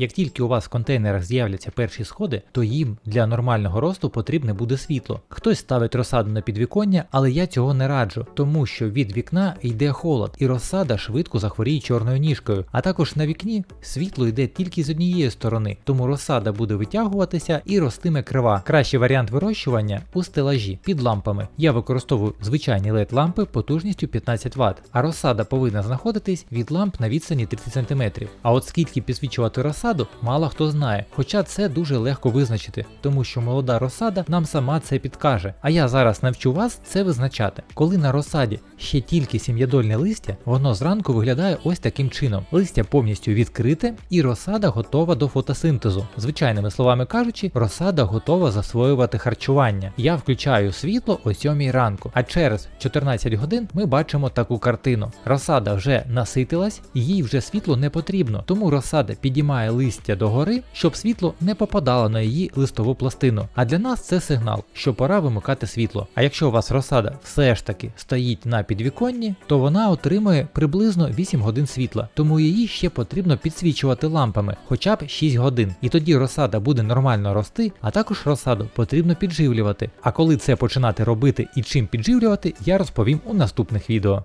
Як тільки у вас в контейнерах з'являться перші сходи, то їм для нормального росту потрібне буде світло. Хтось ставить розсаду на підвіконня, але я цього не раджу, тому що від вікна йде холод, і розсада швидко захворіє чорною ніжкою. А також на вікні світло йде тільки з однієї сторони, тому розсада буде витягуватися і ростиме крива. Кращий варіант вирощування у стелажі під лампами. Я використовую звичайні LED лампи потужністю 15 Вт, а розсада повинна знаходитись від ламп на відстані 30 см. А от скільки підсвічувати розсаду, мало хто знає, хоча це дуже легко визначити, тому що молода розсада нам сама це підкаже. А я зараз навчу вас це визначати. Коли на розсаді ще тільки сім'ядольне листя, воно зранку виглядає ось таким чином: листя повністю відкрите і розсада готова до фотосинтезу. Звичайними словами кажучи, розсада готова засвоювати харчування. Я включаю світло о 7 ранку, а через 14 годин ми бачимо таку картину. Розсада вже наситилась, їй вже світло не потрібно, тому розсада підіймає листя догори, щоб світло не попадало на її листову пластину. А для нас це сигнал, що пора вимикати світло. А якщо у вас розсада все ж таки стоїть на підвіконні, то вона отримує приблизно 8 годин світла, тому її ще потрібно підсвічувати лампами хоча б 6 годин. І тоді розсада буде нормально рости, а також розсаду потрібно підживлювати. А коли це починати робити і чим підживлювати, я розповім у наступних відео.